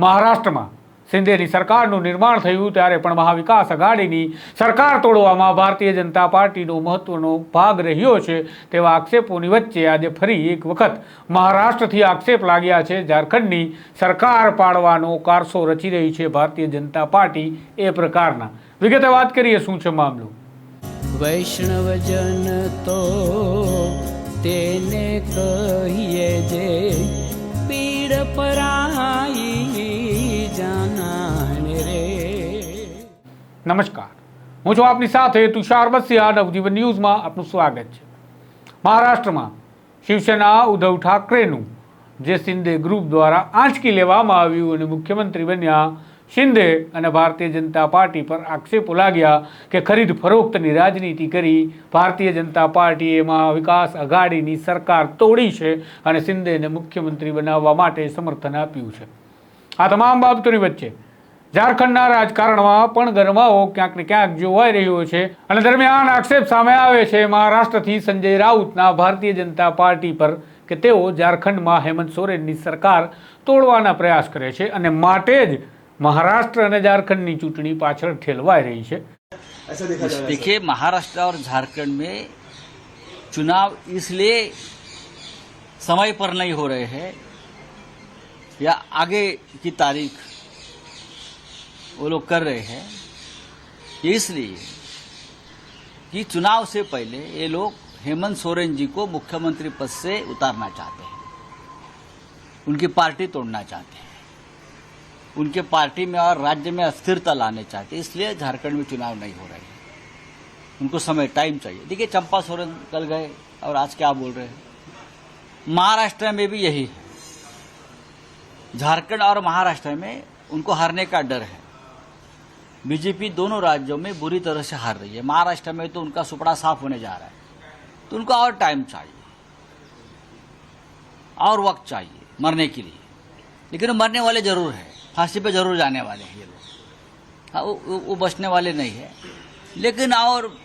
મહારાષ્ટ્રમાં શિંદેની સરકારનું નિર્માણ થયું ત્યારે પણ મહાવિકાસ આઘાડીની સરકાર તોડવામાં ભારતીય જનતા પાર્ટીનો મહત્વનો ભાગ રહ્યો છે તેવા આક્ષેપોની વચ્ચે આજે ફરી એક વખત મહારાષ્ટ્રથી આક્ષેપ લાગ્યા છે. ઝારખંડની સરકાર પાડવાનો કારસો રચી રહી છે ભારતીય જનતા પાર્ટી એ પ્રકારના. વિગતે વાત કરીએ, શું છે મામલો? વૈષ્ણવજન તો તેને કહીએ જે પીડ પરાઈ નમસ્કાર. હું છું આપની સાથે તુષાર બસિયા નવજીવન ન્યૂઝમાં આપનું સ્વાગત છે. મહારાષ્ટ્રમાં શિવસેના ઉદ્ધવ ઠાકરેનું જે શિંદે ગ્રુપ દ્વારા આંચકી લેવામાં આવ્યું અને મુખ્યમંત્રી બન્યા, શિંદે અને ભારતીય જનતા પાર્ટી પર આક્ષેપો લાગ્યા કે ખરીદ ફરોખ્તની રાજનીતિ કરી ભારતીય જનતા પાર્ટીએ વિકાસ આઘાડીની સરકાર તોડી છે અને શિંદેને મુખ્યમંત્રી બનાવવા માટે સમર્થન આપ્યું છે. આ તમામ બાબતોની વચ્ચે ઝારખંડના રાજકારણમાં પણ ગરમાવો ક્યાંક ને ક્યાંક જોવાઈ રહ્યો છે અને દરમિયાન આક્ષેપ સામે આવે છે મહારાષ્ટ્રથી સંજય રાઉતના ભારતીય જનતા પાર્ટી પર કે તેઓ ઝારખંડમાં હેમંત સોરેનની સરકાર તોડવાના પ્રયાસ કરે છે અને માટે જ મહારાષ્ટ્ર અને ઝારખંડની ચૂંટણી પાછળ ઠેલવાઈ રહી છે ऐसा देखा जा रहा है देखिए महाराष्ट्र और झारखंड में चुनाव इसलिए समय पर नहीं हो रहे हैं या आगे की तारीख वो लोग कर रहे हैं। इसलिए कि चुनाव से पहले ये लोग हेमंत सोरेन जी को मुख्यमंत्री पद से उतारना चाहते हैं। उनकी पार्टी तोड़ना चाहते हैं। उनके पार्टी में और राज्य में अस्थिरता लाने चाहते हैं। इसलिए झारखंड में चुनाव नहीं हो रहे उनको समय टाइम चाहिए। देखिए, चंपा सोरेन कल गए और आज क्या बोल रहे हैं? महाराष्ट्र में भी यही है। झारखंड और महाराष्ट्र में उनको हारने का डर है। बीजेपी दोनों राज्यों में बुरी तरह से हार रही है। महाराष्ट्र में तो उनका सुपड़ा साफ़ होने जा रहा है। तो उनको और टाइम चाहिए। और वक्त चाहिए मरने के लिए। लेकिन मरने वाले ज़रूर है। फांसी पे ज़रूर जाने वाले हैं ये लोग। हाँ वो, वो, वो बचने वाले नहीं है। लेकिन और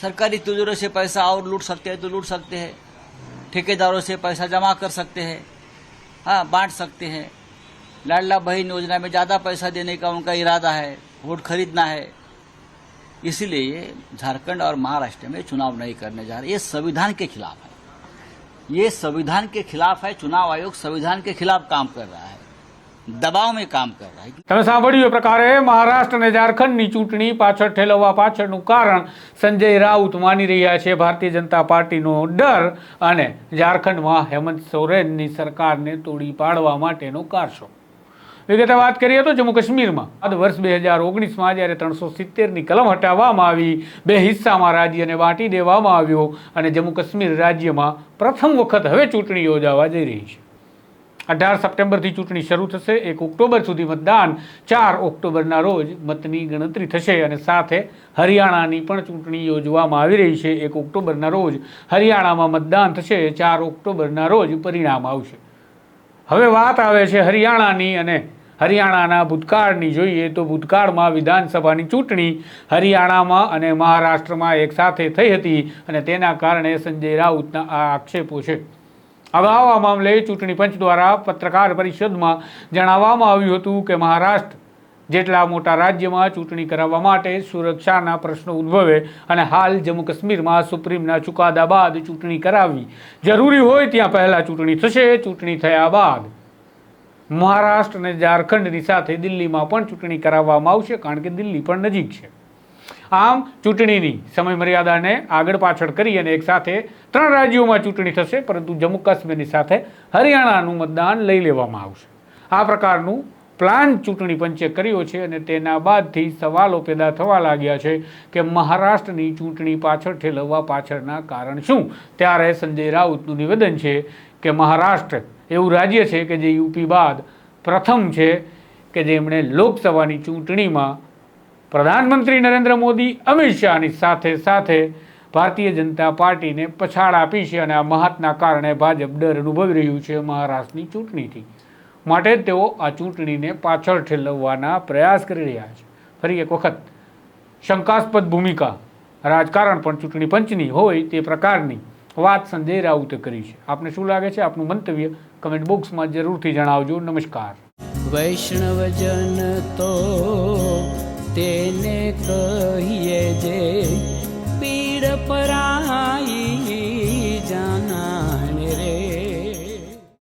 सरकारी तिजोरी से पैसा और लूट सकते हैं तो लूट सकते हैं। ठेकेदारों से पैसा जमा कर सकते हैं। हाँ बांट सकते हैं। लाडला बहन योजना में ज़्यादा पैसा देने का उनका इरादा है। वोट खरीदना है इसीलिए ये झारखंड और महाराष्ट्र में चुनाव नहीं करने जा रहे ये संविधान के खिलाफ है ये संविधान के खिलाफ है चुनाव आयोग संविधान के खिलाफ काम कर रहा है दबाव में काम कर रहा है તમે સાંભળ્યું એ પ્રકારે મહારાષ્ટ્ર અને ઝારખંડની ચૂંટણી પાછળ ઠેલવવા પાછળનું કારણ સંજય રાઉત માની રહ્યા છે ભારતીય જનતા પાર્ટીનો ડર અને ઝારખંડમાં હેમંત સોરેનની સરકારને તોડી પાડવા માટેનો કારસો વિગતે વાત કરીએ તો જમ્મુ કાશ્મીરમાં. વર્ષ બે હજાર ઓગણીસમાં જ્યારે ત્રણસો સિત્તેરની કલમ હટાવવામાં આવી, બે હિસ્સામાં રાજ્યને વાંટી દેવામાં આવ્યો અને જમ્મુ કાશ્મીર રાજ્યમાં પ્રથમ વખત હવે ચૂંટણી યોજાવા જઈ રહી છે. અઢાર સપ્ટેમ્બરથી ચૂંટણી શરૂ થશે, એક ઓક્ટોબર સુધી મતદાન, ચાર ઓક્ટોબરના રોજ મતની ગણતરી થશે અને સાથે હરિયાણાની પણ ચૂંટણી યોજવામાં આવી રહી છે. એક ઓક્ટોબરના રોજ હરિયાણામાં મતદાન થશે, ચાર ઓક્ટોબરના રોજ પરિણામ આવશે. હવે વાત આવે છે હરિયાણાની અને હરિયાણાના ભૂતકાળની જોઈએ તો ભૂતકાળમાં વિધાનસભાની ચૂંટણી હરિયાણામાં અને મહારાષ્ટ્રમાં એક સાથે થઈ હતી અને તેના કારણે સંજય રાઉતના આ આક્ષેપો છે. અગાઉ આ મામલે ચૂંટણી પંચ દ્વારા પત્રકાર પરિષદમાં જણાવવામાં આવ્યું હતું કે મહારાષ્ટ્ર જેટલા મોટા રાજ્યમાં ચૂંટણી કરાવવા માટે સુરક્ષાના પ્રશ્નો ઉદ્ભવે અને હાલ જમ્મુ કાશ્મીરમાં સુપ્રીમના ચુકાદા બાદ ચૂંટણી કરાવવી જરૂરી હોય ત્યાં પહેલાં ચૂંટણી થશે, ચૂંટણી થયા બાદ. મહારાષ્ટ્ર અને ઝારખંડની સાથે દિલ્હીમાં પણ ચૂંટણી કરાવવામાં આવશે, કારણ કે દિલ્હી પણ નજીક છે. આમ, ચૂંટણીની સમયમર્યાદાને આગળ પાછળ કરી અને એક સાથે ત્રણ રાજ્યોમાં ચૂંટણી થશે, પરંતુ જમ્મુ કાશ્મીરની સાથે હરિયાણાનું મતદાન લઈ લેવામાં આવશે. આ પ્રકારનું પ્લાન ચૂંટણી પંચે કર્યો છે અને તેના બાદથી સવાલો પેદા થવા લાગ્યા છે કે મહારાષ્ટ્રની ચૂંટણી પાછળ ઠેલવવા પાછળના કારણ શું? ત્યારે સંજય રાઉતનું નિવેદન છે કે મહારાષ્ટ્ર એવું રાજ્ય છે કે જે યુપી બાદ પ્રથમ છે કે જેમણે લોકસભાની ચૂંટણીમાં પ્રધાનમંત્રી નરેન્દ્ર મોદી, અમિત શાહની સાથે સાથે ભારતીય જનતા પાર્ટીને પછાડ આપી છે અને આ મહાતના કારણે ભાજપ ડર અનુભવી રહ્યું છે મહારાષ્ટ્રની ચૂંટણીથી. માટે તેઓ આ ચૂંટણીને પાછળ ઠેલવવાના પ્રયાસ કરી રહ્યા છે. ફરી એક વખત, શંકાસ્પદ ભૂમિકા, રાજકારણ પણ ચૂંટણી પંચની હોય તે પ્રકારની વાત સંજય રાઉતે કરી છે. આપને શું લાગે છે? આપનું મંતવ્ય કમેન્ટ બોક્સમાં જરૂરથી જણાવજો. નમસ્કાર. વૈષ્ણવજન તો તેને કહીએ